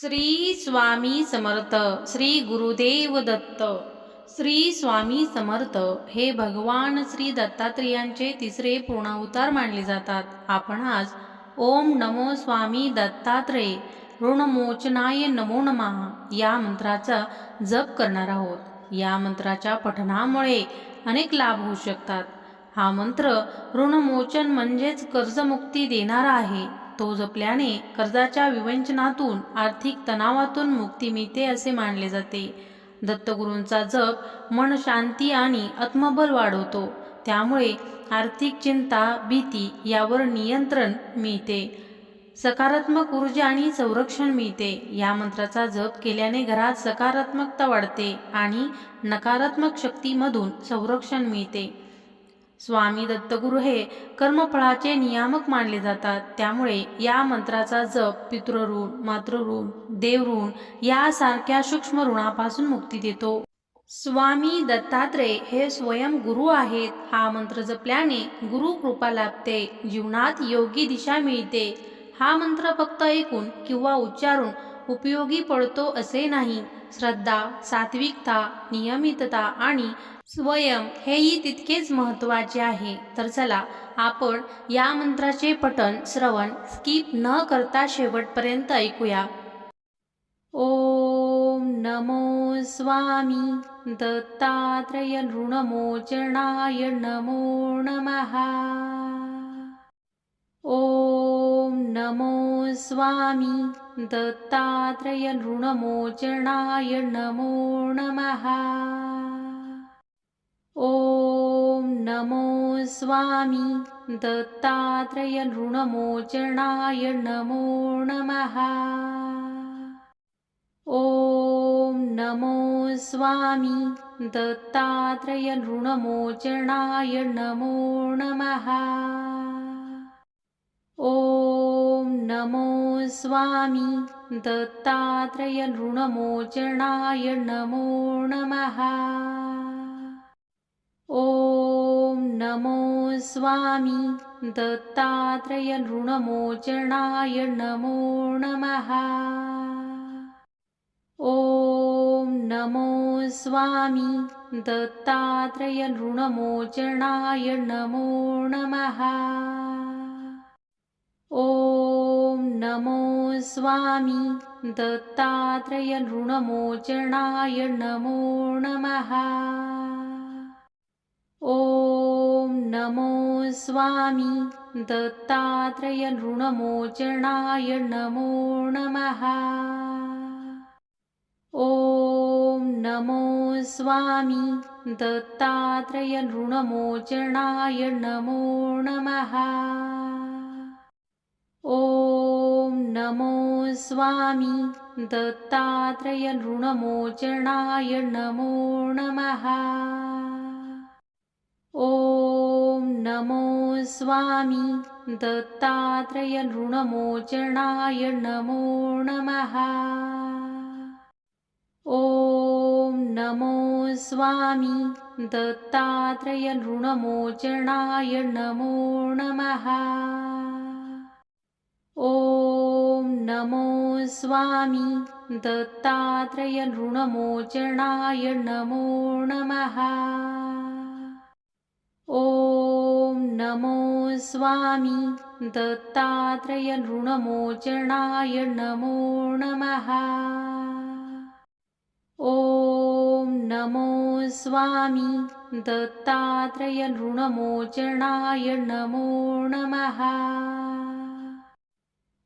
श्री स्वामी समर्थ श्री गुरुदेव दत्त. श्री स्वामी समर्थ हे भगवान श्री दत्तात्रेयांचे तिसरे पूर्णावतार मानले जातात. आपण आज ओम नमो स्वामी दत्तात्रेय ऋणमोचनाय नमो नमः या मंत्राचा जप करणार आहोत. या मंत्राच्या पठणामुळे अनेक लाभ होऊ शकतात. हा मंत्र ऋणमोचन म्हणजेच कर्जमुक्ती देणारा आहे. तो जपल्याने कर्जाच्या विवंचनातून आर्थिक तणावातून मुक्ती मिळते असे मानले जाते. दत्तगुरूंचा जप मन शांती आणि आत्मबल वाढवतो. त्यामुळे आर्थिक चिंता भीती यावर नियंत्रण मिळते. सकारात्मक ऊर्जा आणि संरक्षण मिळते. या मंत्राचा जप केल्याने घरात सकारात्मकता वाढते आणि नकारात्मक शक्तीमधून संरक्षण मिळते. स्वामी दत्तगुरु हे कर्मफळाचे नियामक मानले जातात. त्यामुळे या मंत्राचा जप पितृऋण मातृऋण देवऋण यासारख्या सूक्ष्म ऋणापासून मुक्ती देतो. स्वामी दत्तात्रेय हे स्वयं गुरु आहेत. हा मंत्र जपल्याने गुरु कृपा लाभते जीवनात योग्य दिशा मिळते. हा मंत्र फक्त ऐकून किंवा उच्चारून उपयोगी पडतो असे नाही. श्रद्धा सात्विकता नियमितता आणि स्वयं हेही तितकेच महत्त्वाचे आहे. तर चला आपण या मंत्राचे पठण श्रवण स्किप न करता शेवटपर्यंत ऐकूया. ओम नमो स्वामी दत्तात्रय ऋणमोचनाय नमो नमः. ओम नमो स्वामी दत्तात्रय ऋणमोचनाय नमो नमः। ॐ नमो स्वामी दत्तात्रय ऋणमोचनाय नमो नमः। ॐ नमो स्वामी दत्तात्रय ऋणमोचनाय नमो नमः ॐ नमो स्वामी दत्तात्रय ऋणमोचनाय नमो नमः। ॐ नमो स्वामी दत्तात्रय नमो नमः। ॐ नमो स्वामी दत्तात्रय ऋणमोचनाय नमो नमः ॐ नमो स्वामी नमो ॐ नमो स्वामी दत्तात्रय ऋणमोचनाय नमो नमः। ॐ नमो स्वामी दत्तात्रय ऋणमोचनाय नमो नमः ॐ नमो स्वामी दत्तात्रय ऋणमोचनाय नमो नमः। ॐ नमो स्वामी दत्तात्रय ऋणमोचनाय नमो नमः। ॐ नमो स्वामी दत्तात्रय ऋणमोचनाय नमो नमः नमो स्वामी दत्तात्रय ऋणमोचनाय नमो नमः। ॐ नमो स्वामी दत्तात्रय नमो नमः। ॐ नमो स्वामी दत्तात्रय ऋणमोचनाय नमो नमः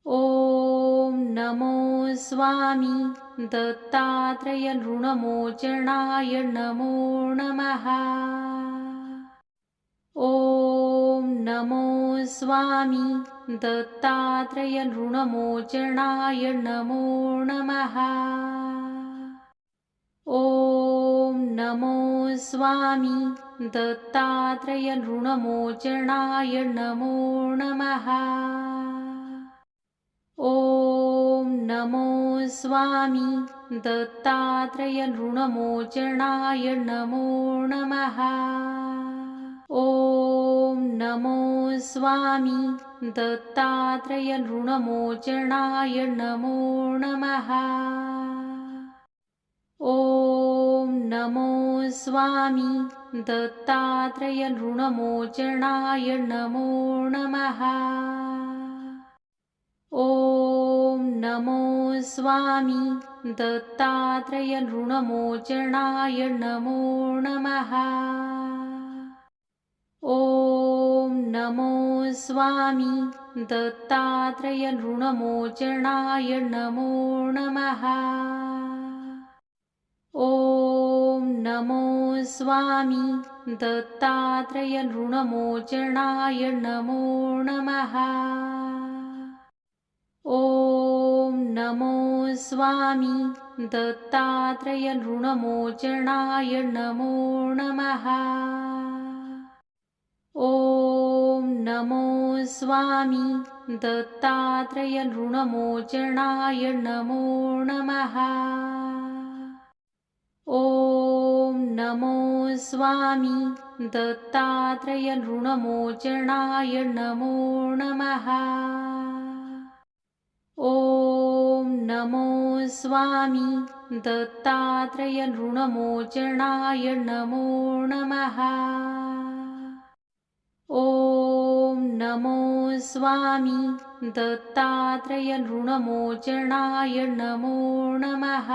ॐ नमो स्वामी दत्तात्रय ऋणमोचनाय नमो नमः। ॐ नमो स्वामी दत्तात्रय नमो नमः। ॐ नमो स्वामी दत्तात्रय ऋणमोचनाय नमो नमः ॐ नमो स्वामी दत्तात्रय ऋणमोचनाय नमो नमः। ॐ नमो स्वामी दत्तात्रय ऋणमोचनाय नमो नमः। ॐ नमो स्वामी दत्तात्रय ऋणमोचनाय नमो नमः ॐ नमो स्वामी दत्तात्रय ऋणमोचनाय नमो नमः। ॐ नमो स्वामी दत्तात्रय ऋणमोचनाय नमो नमः। ॐ नमो स्वामी दत्तात्रय ऋणमोचनाय नमो नमः ॐ नमो स्वामी दत्तात्रय ऋणमोचनाय नमो नमः। ॐ नमो स्वामी दत्तात्रय ऋणमोचनाय नमो नमः। ॐ नमो स्वामी दत्तात्रय ऋणमोचनाय नमो नमः ॐ नमो स्वामी दत्तात्रय ऋणमोचनाय नमो नमः। ॐ नमो स्वामी दत्तात्रय नमो नमः।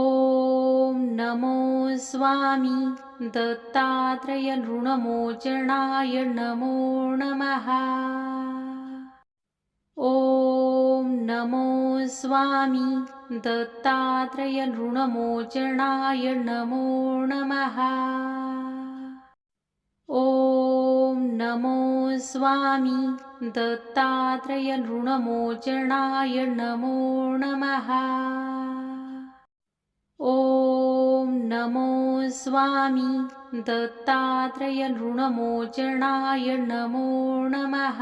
ॐ नमो स्वामी दत्तात्रय ऋणमोचनाय नमो नमः ॐ नमो स्वामी दत्तात्रय ऋणमोचनाय नमो नमः। ॐ नमो स्वामी दत्तात्रय नमो नमः। ॐ नमो स्वामी दत्तात्रय ऋणमोचनाय नमो नमः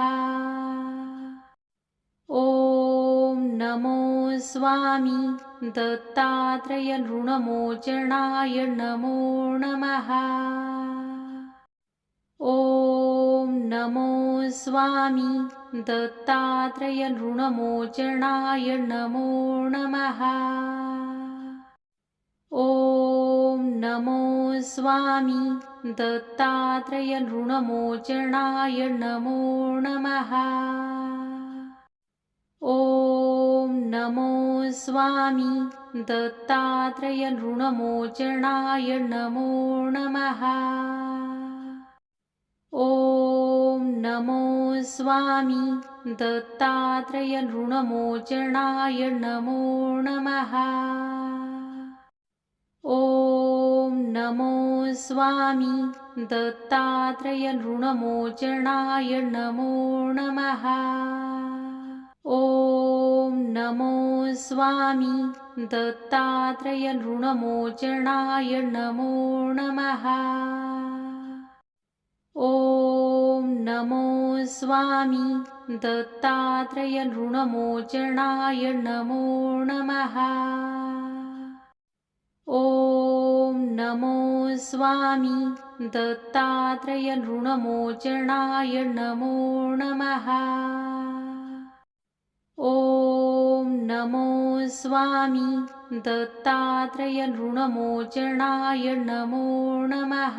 ॐ नमो स्वामी दत्तात्रय ऋणमोचनाय नमो नमः। ॐ नमो स्वामी दत्तात्रय नमो नमः। ॐ नमो स्वामी दत्तात्रय ऋणमोचनाय नमो नमः ॐ नमो स्वामी दत्तात्रय ऋणमोचनाय नमो नमः। ॐ नमो स्वामी दत्तात्रय ऋणमोचनाय नमो नमः। ॐ नमो स्वामी दत्तात्रय ऋणमोचनाय नमो नमः ॐ नमो स्वामी दत्तात्रय ऋणमोचनाय नमो नमः। ॐ नमो स्वामी दत्तात्रय नमो नमः। ॐ नमो स्वामी दत्तात्रय ऋणमोचनाय नमो नमः ॐ नमो स्वामी दत्तात्रय ऋणमोचनाय नमो नमः।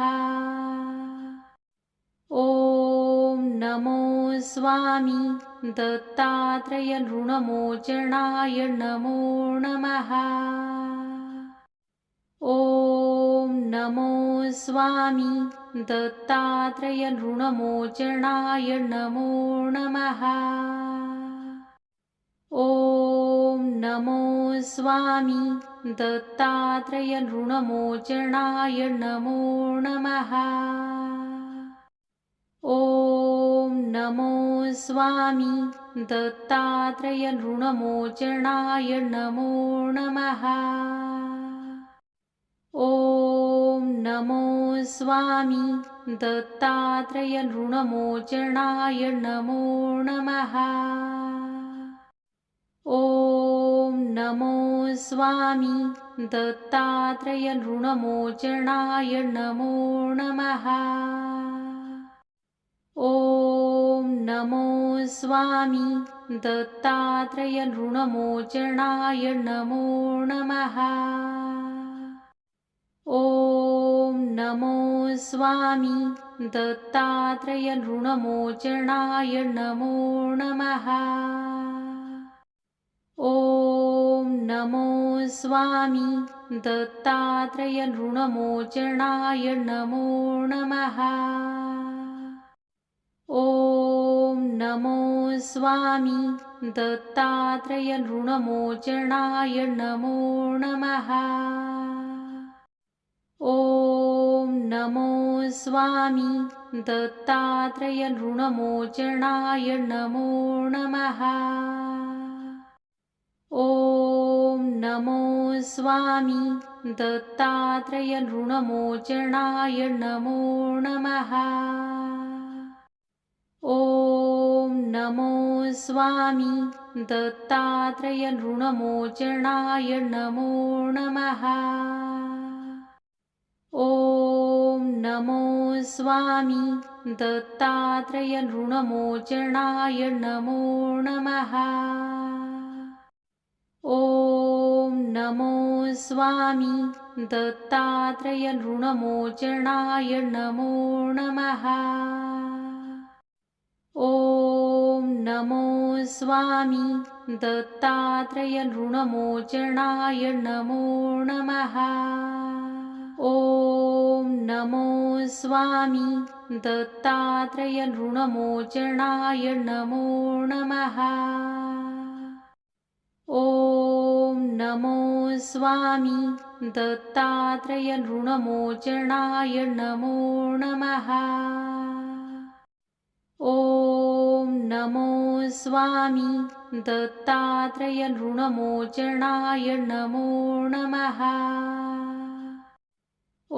ॐ नमो स्वामी दत्तात्रय नमो नमः। ॐ नमो स्वामी दत्तात्रय ऋणमोचनाय नमो नमः नमो स्वामी दत्तात्रय ऋणमोचनाय नमो नमः। ॐ नमो स्वामी दत्तात्रय नमो नमः। ॐ नमो स्वामी दत्तात्रय ऋणमोचनाय नमो नमः ॐ नमो स्वामी दत्तात्रय ऋणमोचनाय नमो नमः। ॐ नमो स्वामी दत्तात्रय नमो नमः। ॐ नमो स्वामी दत्तात्रय ऋणमोचनाय नमो नमः ॐ नमो स्वामी दत्तात्रय ऋणमोचनाय नमो नमः। ॐ नमो स्वामी दत्तात्रय नमो नमः। ॐ नमो स्वामी दत्तात्रय ऋणमोचनाय नमो नमः ॐ नमो स्वामी दत्तात्रय ऋणमोचनाय नमो नमः। ॐ नमो स्वामी दत्तात्रय ऋणमोचनाय नमो नमः। ॐ नमो स्वामी दत्तात्रय ऋणमोचनाय नमो नमः ॐ नमो स्वामी दत्तात्रय ऋणमोचनाय नमो नमः। ॐ नमो स्वामी दत्तात्रय ऋणमोचनाय नमो नमः। ॐ नमो स्वामी दत्तात्रय ऋणमोचनाय नमो नमः ॐ नमो स्वामी दत्तात्रय ऋणमोचनाय नमो नमः। ॐ नमो स्वामी दत्तात्रय नमो नमः।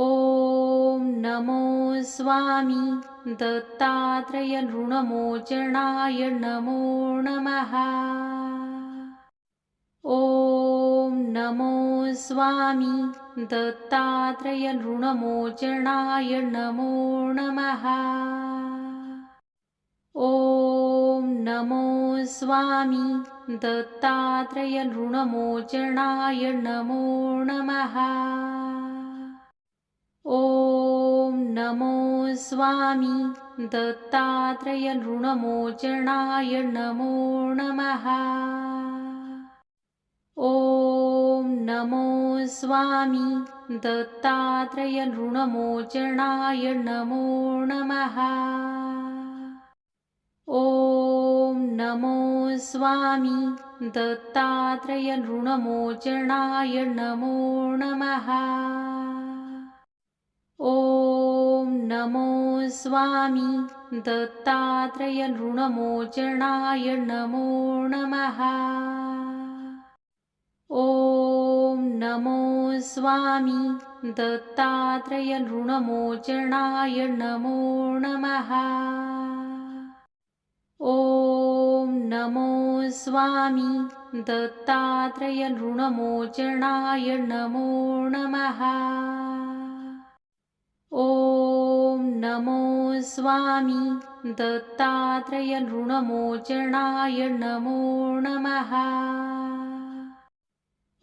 ॐ नमो स्वामी दत्तात्रय ऋणमोचनाय नमो नमः ॐ नमो स्वामी दत्तात्रय ऋणमोचनाय नमो नमः। ॐ नमो स्वामी दत्तात्रय ऋणमोचनाय नमो नमः। ॐ नमो स्वामी दत्तात्रय ऋणमोचनाय नमो नमः ॐ नमो स्वामी दत्तात्रय ऋणमोचनाय नमो नमः। ॐ नमो स्वामी दत्तात्रय ऋणमोचनाय नमो नमः। ॐ नमो स्वामी दत्तात्रय ऋणमोचनाय नमो नमः ॐ नमो स्वामी दत्तात्रय ऋणमोचनाय नमो नमः। ॐ नमो स्वामी दत्तात्रय नमो नमः। ॐ नमो स्वामी दत्तात्रय ऋणमोचनाय नमो नमः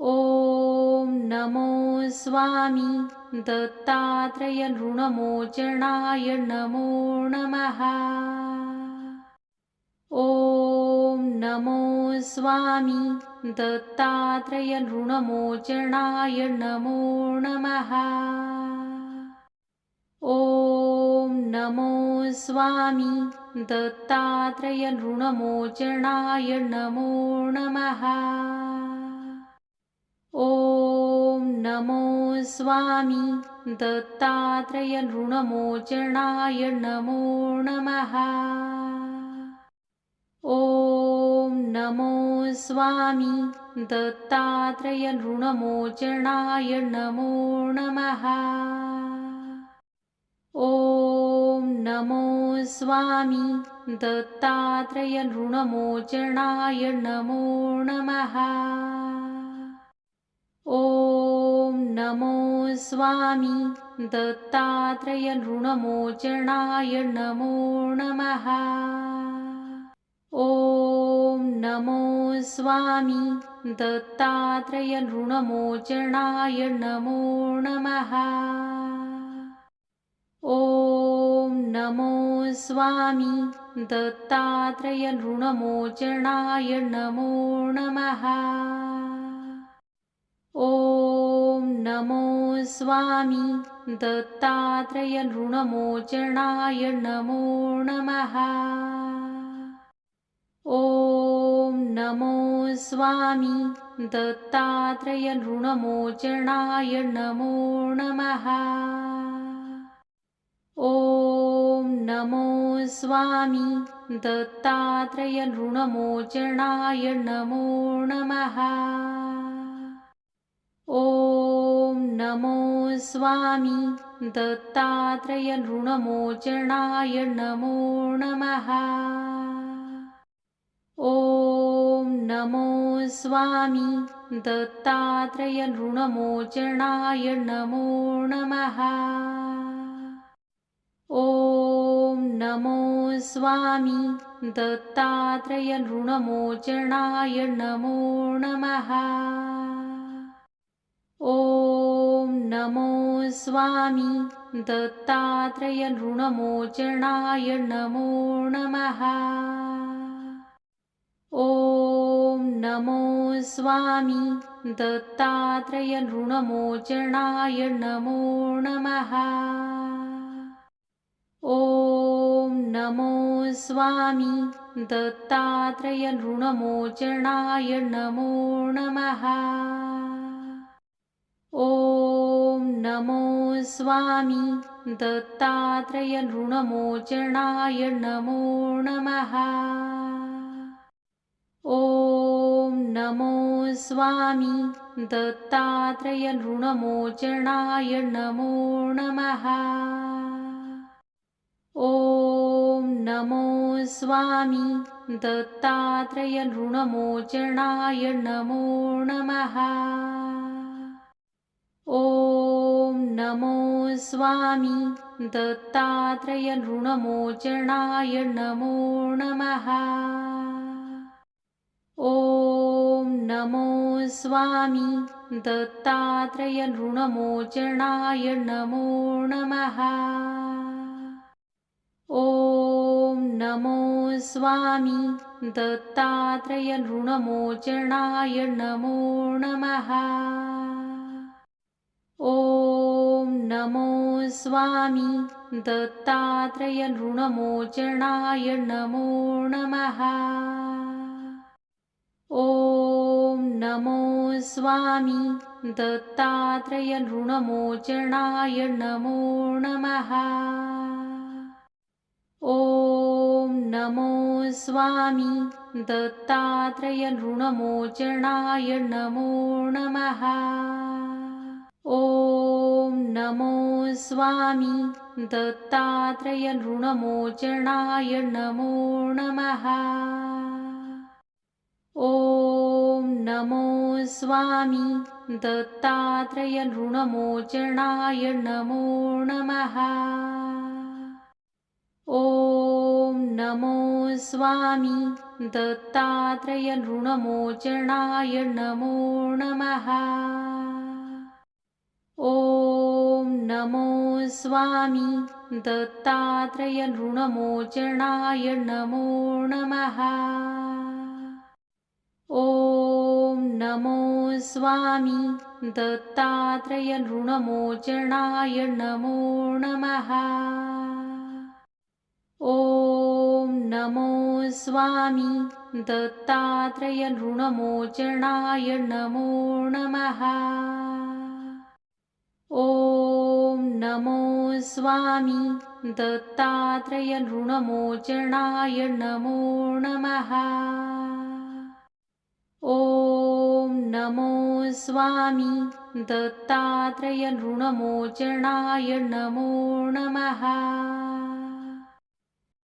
ॐ नमो स्वामी दत्तात्रय ऋणमोचनाय नमो नमः। ॐ नमो स्वामी दत्तात्रय नमो नमः। ॐ नमो स्वामी दत्तात्रय ऋणमोचनाय नमो नमः नमो स्वामी दत्तात्रय ऋणमोचनाय नमो नमः। ॐ नमो स्वामी दत्तात्रय नमो नमः। ॐ नमो स्वामी दत्तात्रय ऋणमोचनाय नमो नमः नमो स्वामी दत्तात्रय ऋणमोचनाय नमो नमः। ॐ नमो स्वामी दत्तात्रय नमो नमः। ॐ नमो स्वामी दत्तात्रय ऋणमोचनाय नमो नमः ॐ नमो स्वामी दत्तात्रय ऋणमोचनाय नमो नमः। ॐ नमो स्वामी दत्तात्रय नमो नमः। ॐ नमो स्वामी दत्तात्रय ऋणमोचनाय नमो नमः ॐ नमो स्वामी दत्तात्रय ऋणमोचनाय नमो नमः। ॐ नमो स्वामी दत्तात्रय ऋणमोचनाय नमो नमः। ॐ नमो स्वामी दत्तात्रय ऋणमोचनाय नमो नमः ॐ नमो स्वामी दत्तात्रय ऋणमोचनाय नमो नमः। ॐ नमो स्वामी दत्तात्रय ऋणमोचनाय नमो नमः। ॐ नमो स्वामी दत्तात्रय ऋणमोचनाय नमो नमः ॐ नमो स्वामी दत्तात्रय ऋणमोचनाय नमो नमः। ॐ नमो स्वामी दत्तात्रय ऋणमोचनाय नमो नमः। ॐ नमो स्वामी दत्तात्रय ऋणमोचनाय नमो नमः नमो स्वामी दत्तात्रय ऋणमोचनाय नमो नमः। ॐ नमो स्वामी दत्तात्रय नमो नमः। ॐ नमो स्वामी दत्तात्रय ऋणमोचनाय नमो नमः। ॐ नमो स्वामी दत्तात्रय ऋणमोचनाय नमो नमः। ॐ नमो स्वामी दत्तात्रय नमो नमः। ॐ नमो स्वामी दत्तात्रय ऋणमोचनाय नमो नमः ॐ नमो स्वामी दत्तात्रय ऋणमोचनाय नमो नमः। ॐ नमो स्वामी दत्तात्रय ऋणमोचनाय नमो नमः। ॐ नमो स्वामी दत्तात्रय ऋणमोचनाय नमो नमः ॐ नमो स्वामी दत्तात्रय ऋणमोचनाय नमो नमः। ॐ नमो स्वामी दत्तात्रय नमो नमः। ॐ नमो स्वामी दत्तात्रय ऋणमोचनाय नमो नमः ॐ नमो स्वामी दत्तात्रय ऋणमोचनाय नमो नमः। ॐ नमो स्वामी दत्तात्रय ऋणमोचनाय नमो नमः